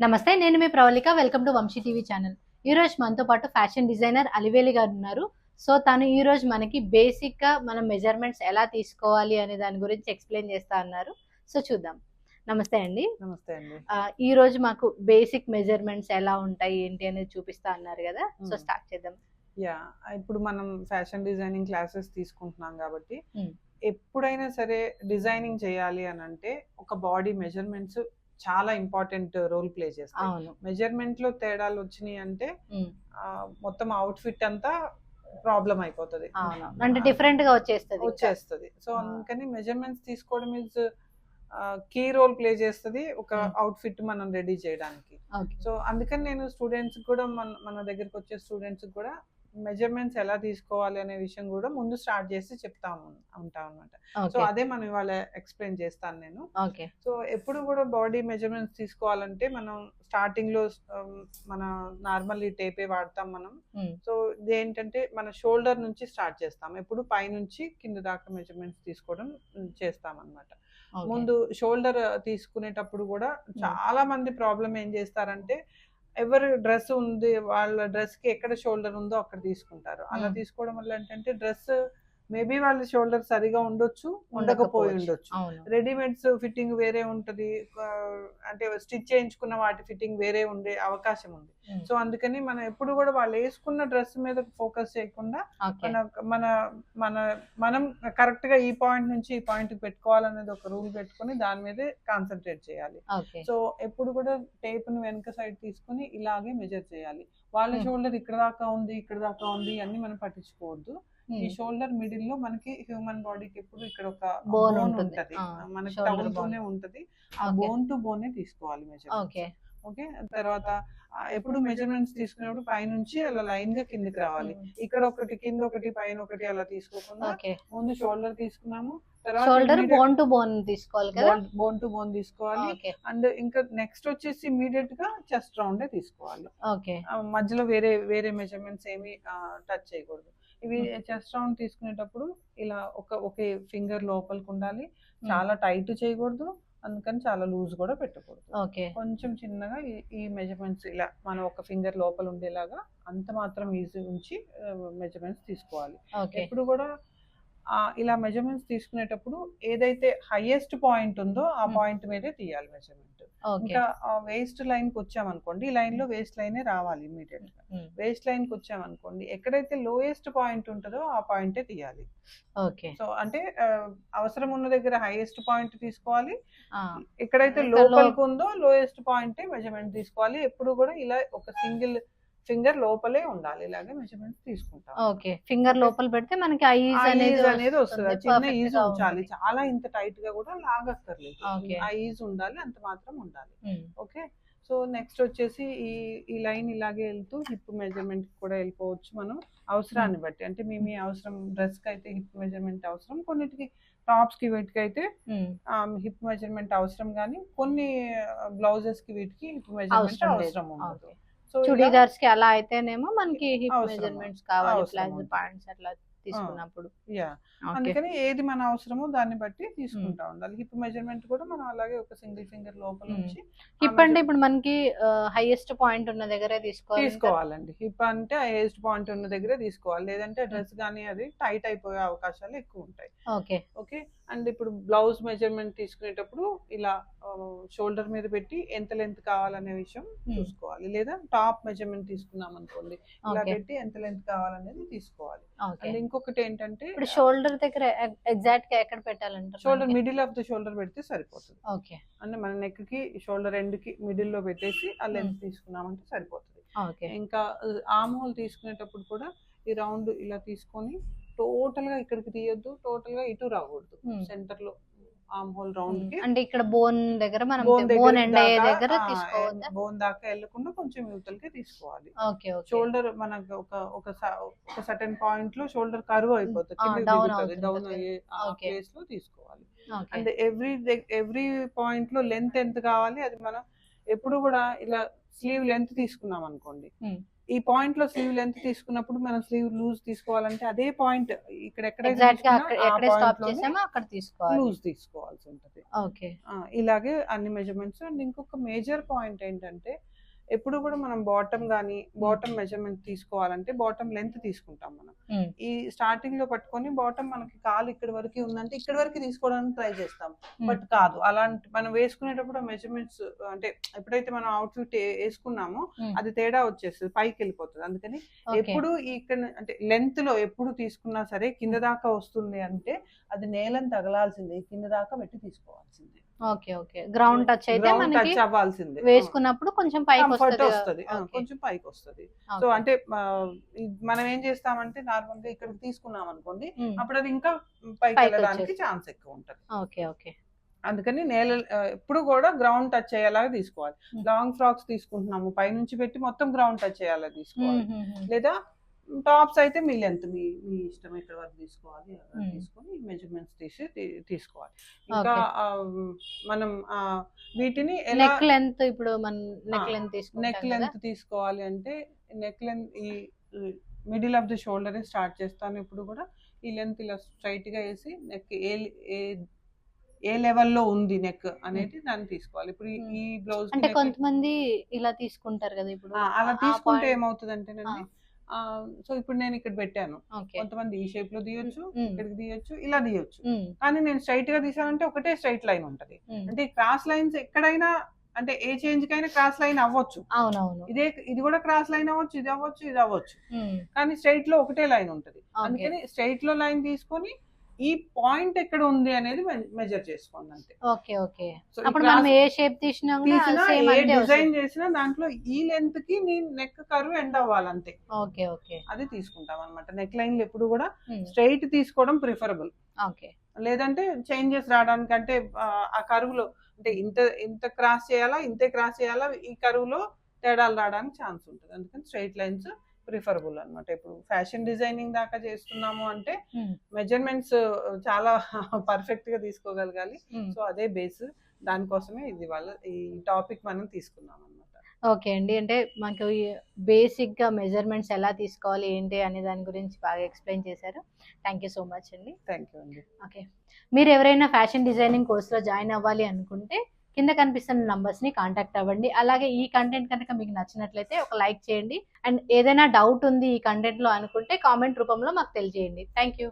నమస్తే నేను మీ Pravalika. Welcome to Vamshi TV channel. ఈ రోజు మనతో పాటు ఫ్యాషన్ డిజైనర్ అలివేలి గారు ఉన్నారు. సో తను ఈ రోజు మనకి బేసిక్గా మనం మెజర్మెంట్స్ ఎలా తీసుకోవాలి అనే దాని గురించి ఎక్స్ప్లెయిన్ చేస్తా అన్నారు. సో చూద్దాం. నమస్తే అండి. నమస్తే అండి. ఈ రోజు మాకు బేసిక్ మెజర్మెంట్స్ ఎలా ఉంటాయి ఏంటి అనేది చూపిస్తా అన్నారు కదా. సో. స్టార్ట్ చేద్దాం. యా ఇప్పుడు మనం ఫ్యాషన్ డిజైనింగ్ క్లాసెస్ తీసుకుంటున్నాం కాబట్టి. ఎప్పుడైనా సరే డిజైనింగ్ చేయాలి అని అంటే ఒక బాడీ మెజర్మెంట్స్ చాలా ఇంపార్టెంట్ రోల్ ప్లే చేస్తాయి మెజర్మెంట్లో తేడాలు వచ్చినాయి అంటే మొత్తం అవుట్ ఫిట్ అంతా ప్రాబ్లం అయిపోతుంది అంటే డిఫరెంట్గా వచ్చేస్తుంది. వచ్చేస్తుంది సో. అందుకని మెజర్మెంట్స్ తీసుకోవడం ఇస్ కీ రోల్ ప్లే చేస్తుంది ఒక. అవుట్ ఫిట్ మనం రెడీ చేయడానికి. సో అందుకని నేను స్టూడెంట్స్ కూడా మన మన దగ్గరికి వచ్చే స్టూడెంట్స్ కూడా మెజర్మెంట్స్ ఎలా తీసుకోవాలి అనే విషయం కూడా ముందు స్టార్ట్ చేసి చెప్తాము ఉంటాం అనమాట సో. అదే మనం ఇవాళ ఎక్స్ప్లెయిన్ చేస్తాను నేను. సో ఎప్పుడు కూడా బాడీ మెజర్మెంట్స్ తీసుకోవాలంటే మనం స్టార్టింగ్లో మన నార్మల్ టేపే వాడతాం మనం. సో ఇదేంటంటే మన షోల్డర్ నుంచి స్టార్ట్ చేస్తాం. ఎప్పుడు పైనుంచి కింద దాకా మెజర్మెంట్స్ తీసుకోవడం చేస్తాం అనమాట. ముందు షోల్డర్ తీసుకునేటప్పుడు కూడా చాలా మంది ప్రాబ్లం ఏం చేస్తారంటే ఎవరు డ్రెస్ ఉంది వాళ్ళ డ్రెస్కి ఎక్కడ షోల్డర్ ఉందో అక్కడ తీసుకుంటారు అలా. తీసుకోవడం వల్ల ఏంటంటే డ్రెస్ మేబీ వాళ్ళ షోల్డర్ సరిగా ఉండొచ్చు ఉండకపోయి. ఉండొచ్చు. రెడీమేడ్స్ ఫిట్టింగ్ వేరే ఉంటది అంటే స్టిచ్ చేయించుకున్న వాటి ఫిట్టింగ్ వేరే ఉండే అవకాశం ఉంది. Hmm. సో అందుకని మనం ఎప్పుడు కూడా వాళ్ళు వేసుకున్న డ్రెస్ మీద ఫోకస్ చేయకుండా మన మన మన మనం కరెక్ట్గా ఈ పాయింట్ నుంచి ఈ పాయింట్ పెట్టుకోవాలనేది ఒక రూల్ పెట్టుకొని దాని మీదే కాన్సన్ట్రేట్ చేయాలి. సో ఎప్పుడు కూడా టేప్ను వెనక సైడ్ తీసుకొని ఇలాగే మెజర్ చేయాలి. వాళ్ళ Hmm. షోల్డర్ ఇక్కడ దాకా ఉంది ఇక్కడ దాకా ఉంది అన్ని మనం పట్టించుకోవద్దు. ఈ షోల్డర్ మిడిల్లో మనకి హ్యూమన్ బాడీకి ఎప్పుడు ఇక్కడ ఒక బోన్ ఉంటుంది. మనకి తగులుతూనే ఉంటది. ఆ. బోన్ టు బోనే తీసుకోవాలి మెజర్ ఓకే. ఓకే? తర్వాత ఎప్పుడు మెజర్మెంట్స్ తీసుకునేప్పుడు పైనుంచి అలా లైన్గా కిందికి రావాలి. ఇక్కడ ఒకటి కింద ఒకటి పైన ఒకటి అలా తీసుకోకుండా ముందు షోల్డర్ తీసుకున్నాము. షోల్డర్ బోన్ టు బోన్ తీసుకోవాలి కదా? బోన్ టు బోన్ తీసుకోవాలి. అండ్ ఇంకా నెక్స్ట్ వచ్చేసి ఇమీడియట్గా చెస్ట్ రౌండ్ తీసుకోవాలి. మధ్యలో వేరే వేరే మెజర్మెంట్స్ ఏమి టచ్ చేయకూడదు. ఇవి చెస్ట్ రౌండ్ తీసుకునేటప్పుడు ఇలా ఒక ఒకే ఫింగర్ లోపలికి ఉండాలి. చాలా టైట్ చేయకూడదు. అందుకని చాలా లూజ్ కూడా పెట్టకూడదు. ఓకే. కొంచెం చిన్నగా ఈ- మెజర్మెంట్స్ ఇలా మనం ఒక ఫింగర్ లోపల ఉండేలాగా అంత మాత్రం ఈజీ ఉంచి మెజర్మెంట్స్ తీసుకోవాలి. ఎప్పుడు కూడా ఇలా మెజర్మెంట్స్ తీసుకునేటప్పుడు ఏదైతే హైయెస్ట్ పాయింట్ ఉందో ఆ Hmm. పాయింట్ మీదే తీయాలి మెజర్మెంట్ ఇంకా వేస్ట్ లైన్కి వచ్చామనుకోండి ఈ లైన్లో వేస్ట్ లైనే రావాలి ఇమీడియట్గా. Hmm. వేస్ట్ లైన్కి వచ్చామనుకోండి ఎక్కడైతే లోయెస్ట్ పాయింట్ ఉంటుందో ఆ పాయింటే తీయాలి. ఓకే సో అంటే అవసరం ఉన్న దగ్గర హైయెస్ట్ పాయింట్ తీసుకోవాలి. ఎక్కడైతే ఇక్కడ లో- లోపలికి ఉందో లోయెస్ట్ పాయింట్ మెజర్మెంట్ తీసుకోవాలి. ఎప్పుడు కూడా ఇలా ఒక సింగిల్ ఫింగర్ లోపలే ఉండాలి. ఇలాగే మెజర్మెంట్ తీసుకుంటాం ఓకే. ఫింగర్ లోపల పెడితే మనకి ఐజ్ అనేది వస్తుంది. చిన్న ఈజ్ ఉంచాలి. చాలా ఇంత టైట్గా కూడా లాగక్కర్లేదు. ఆ ఈజ్ ఉండాలి అంత మాత్రం ఉండాలి. Hmm. ఓకే. సో నెక్స్ట్ వచ్చేసి ఈ ఈ లైన్ ఇలాగే వెళ్తూ హిప్ మెజర్మెంట్ కూడా వెళ్ళిపోవచ్చు మనం అవసరాన్ని బట్టి. అంటే మీ మీ అవసరం డ్రెస్కి అయితే హిప్ మెజర్మెంట్ అవసరం. కొన్నిటికి టాప్స్కి వీటికి అయితే Hmm. హిప్ మెజర్మెంట్ అవసరం కానీ కొన్ని బ్లౌజెస్కి వీటికి హిప్ మెజర్మెంట్ అవసరం ఉండదు. చుడీదార్స్కి అలా అయితేనేమో మనకి హిప్ అవసరం. మెజర్మెంట్స్ కావాలి అవసరం ప్లాజో ఉంటుంది. పాయింట్స్ అట్లా తీసుకున్నప్పుడు. అందుకని ఏది మన అవసరమో దాన్ని బట్టి తీసుకుంటా ఉండాలి. హిప్ మెజర్మెంట్ కూడా మనం అలాగే ఒక సింగిల్ ఫింగర్ లోపల. నుంచి హిప్ అంటే ఇప్పుడు మనకి హైయెస్ట్ పాయింట్ ఉన్న దగ్గరే తీసుకోవాలి తీసుకోవాలండి. హిప్ అంటే హైయెస్ట్ పాయింట్ ఉన్న దగ్గరే తీసుకోవాలి. లేదంటే డ్రెస్ కానీ అది టైట్ అయిపోయే అవకాశాలు ఎక్కువ ఉంటాయి. ఓకే. ఓకే? అండ్ ఇప్పుడు బ్లౌజ్ మెజర్మెంట్ తీసుకునేటప్పుడు ఇలా షోల్డర్ మీద పెట్టి ఎంత లెంత్ కావాలనే విషయం. చూసుకోవాలి. లేదా టాప్ మెజర్మెంట్ తీసుకున్నాం అనుకోండి ఇలా పెట్టి ఎంత లెంత్ కావాలనేది తీసుకోవాలి. అండ్ ఇంకొకటి ఏంటంటే ఇప్పుడు షోల్డర్ దగ్గర ఎగ్జాక్ట్గా ఎక్కడ పెట్టాలంటారు shoulder? Middle of the shoulder పెడితే సరిపోతుంది. ఓకే. అంటే మన నెక్కి షోల్డర్ ఎండ్కి మిడిల్లో పెట్టేసి ఆ లెంత్ తీసుకున్నామంటే సరిపోతుంది. ఓకే. ఇంకా ఆమ్ హోల్ తీసుకునేటప్పుడు కూడా ఈ రౌండ్ ఇలా తీసుకొని టోటల్గా ఇక్కడికి తీయొద్దు టోటల్గా ఇటు రాకూడదు Hmm. సెంటర్లో. ఆమ్ హోల్ రౌండ్కి. అంటే ఇక్కడ బోన్ దగ్గర మనం బోన్ ఎండ్ అయ్యే దగ్గర తీసుకోవద్దా బోన్ దాకా వెళ్ళకుండా కొంచెం యువతలకి తీసుకోవాలి. Okay okay. షోల్డర్ మనకు ఒక ఒక ఒక సర్టెన్ పాయింట్లో షోల్డర్ కర్వ్ అయిపోతుంది. అవుతుంది డౌన్ కదా. అయ్యే. ప్లేస్లో తీసుకోవాలి. అండ్ ఎవ్రీ ఎవ్రీ పాయింట్లో లెంత్ ఎంత కావాలి అది మనం ఎప్పుడు కూడా ఇలా స్లీవ్ లెంత్ తీసుకున్నాం అనుకోండి. ఈ పాయింట్లో స్లీవ్ లెంత్ తీసుకున్నప్పుడు మనం స్లీవ్ లూజ్ తీసుకోవాలంటే అదే పాయింట్ ఇక్కడ ఎక్కడే లూజ్ తీసుకోవాల్సి ఉంటుంది. ఇలాగే అన్ని మెజర్మెంట్స్ అండ్ ఇంకొక మేజర్ పాయింట్ ఏంటంటే ఎప్పుడు కూడా మనం బాటమ్ కానీ బాటమ్ మెజర్మెంట్ తీసుకోవాలంటే బాటమ్ లెంత్ తీసుకుంటాం మనం. ఈ స్టార్టింగ్లో పట్టుకొని బాటమ్ మనకి కాలు ఇక్కడ వరకు ఉందంటే ఇక్కడ వరకు తీసుకోవడానికి ట్రై చేస్తాం. బట్ కాదు అలాంటి మనం వేసుకునేటప్పుడు మెజర్మెంట్స్ అంటే ఎప్పుడైతే మనం అవుట్ఫిట్ వేసుకున్నామో. అది తేడా వచ్చేస్తుంది పైకి వెళ్ళిపోతుంది. అందుకని ఎప్పుడు ఇక్కడ అంటే లెంత్లో ఎప్పుడు తీసుకున్నా సరే కింద దాకా వస్తుంది అంటే అది నేలను తగలాల్సిందే కింద దాకా పెట్టి తీసుకోవాల్సిందే. ఓకే ఓకే గ్రౌండ్ టచ్ అయితే మనకి touch అవ్వాల్సిందే వేసుకున్నప్పుడు కొంచెం పైకి కంఫర్ట్ వస్తుంది. కొంచెం పైకి వస్తుంది సో. అంటే మనం ఏం చేస్తామంటే నార్మల్గా ఇక్కడ తీసుకున్నాం అనుకోండి. అప్పుడు అది ఇంకా పైకి పైకి వెళ్ళడానికి వచ్చేస్తుంది. ఛాన్స్ ఎక్కువ ఉంటుంది ఓకే ఓకే అందుకని నేల ఎప్పుడు కూడా గ్రౌండ్ టచ్ అయ్యేలాగా తీసుకోవాలి. లాంగ్ ఫ్రాక్స్ తీసుకుంటున్నాము పైనుంచి పెట్టి మొత్తం గ్రౌండ్ టచ్ అయ్యేలా తీసుకోవాలి. లేదా టాప్స్ అయితే మీ లెంత్ మీ మీ ఇష్టం ఎక్కడ వరకు తీసుకోవాలి Hmm. తీసుకొని మెజర్మెంట్స్ తీసి తీసుకోవాలి. ఇంకా మనం వీటిని నెక్ లెంత్ ఇప్పుడు మన నెక్ లెంత్ నెక్ లెంత్ తీసుకోవాలి అంటే నెక్ లెంత్ ఈ middle of the shoulder start చేస్తాను. ఇప్పుడు కూడా ఈ లెంత్ ఇలా స్ట్రైట్గా వేసి నెక్ ఏ ఏ- లెవెల్లో ఉంది నెక్ అనేది దాన్ని తీసుకోవాలి. ఇప్పుడు ఈ- Hmm. బ్లౌజ్ అంటే కొంతమంది ఇలా తీసుకుంటారు కదా ఇప్పుడు? అలా తీసుకుంటే point- ఏమవుతుందంటేనండి సో ఇప్పుడు నేను ఇక్కడ పెట్టాను కొంతమంది ఈ షేప్లో తీయొచ్చు. ఇక్కడికి తీయొచ్చు ఇలా తీయొచ్చు. కానీ నేను స్ట్రైట్గా తీసానంటే ఒకటే స్ట్రైట్ లైన్ ఉంటది. అంటే క్రాస్ లైన్స్ ఎక్కడైనా అంటే ఏ చేంజ్ కైనా క్రాస్ లైన్ అవ్వచ్చు అవునవును ఇదే ఇది కూడా క్రాస్ లైన్ అవ్వచ్చు ఇది అవ్వచ్చు ఇది అవ్వచ్చు. కానీ స్ట్రైట్లో ఒకటే లైన్ ఉంటది. అందుకని స్ట్రైట్లో లైన్ తీసుకొని ఈ పాయింట్ ఎక్కడ ఉంది అనేది మెజర్ చేసుకోండి అంతే. Okay okay. అప్పుడు మనం ఏ షేప్ తీసినా ఏ అంటే డిజైన్ చేసినా దాంట్లో ఈ లెంత్కి నీ నెక్ కర్వ్ ఎండ్ అవ్వాలి అంతే ఓకే ఓకే. అది తీసుకుంటాం అనమాట నెక్ లైన్ ఎప్పుడు కూడా Hmm. స్ట్రైట్ తీసుకోవడం ప్రిఫరబుల్ ఓకే. లేదంటే చేంజెస్ రావడానికంటే ఆ, ఆ కరువులో అంటే ఇంత ఇంత క్రాస్ చేయాలా ఇంతే క్రాస్ చేయాలా ఈ కరువులో తేడాలు రావడానికి ఛాన్స్ ఉంటుంది. అందుకని స్ట్రైట్ లైన్స్ ప్రిఫరబుల్ అన్నమాట. ఇప్పుడు ఫ్యాషన్ డిజైనింగ్ దాకా చేస్తున్నాము అంటే Hmm. మెజర్మెంట్స్ చాలా పర్ఫెక్ట్గా తీసుకోగలగాలి. Hmm. సో అదే బేస్. దానికోసమే ఇది వాళ్ళ ఈ టాపిక్ మనం తీసుకున్నాం అనమాట ఓకే అండి. అంటే మనకు బేసిక్గా మెజర్మెంట్స్ ఎలా తీసుకోవాలి ఏంటి అనే దాని గురించి బాగా ఎక్స్ప్లెయిన్ చేశారు. థ్యాంక్ యూ సో మచ్ అండి. థ్యాంక్ యూ అండి. ఓకే. మీరు ఎవరైనా ఫ్యాషన్ డిజైనింగ్ కోర్సులో జాయిన్ అవ్వాలి అనుకుంటే కింద కనిపిస్తున్న numbers ని కాంటాక్ట్ అవ్వండి. అలాగే ఈ కంటెంట్ కనుక మీకు నచ్చినట్లయితే ఒక లైక్ చేయండి. అండ్ ఏదైనా డౌట్ ఉంది ఈ కంటెంట్లో అనుకుంటే కామెంట్ రూపంలో మాకు తెలియజేయండి. Thank you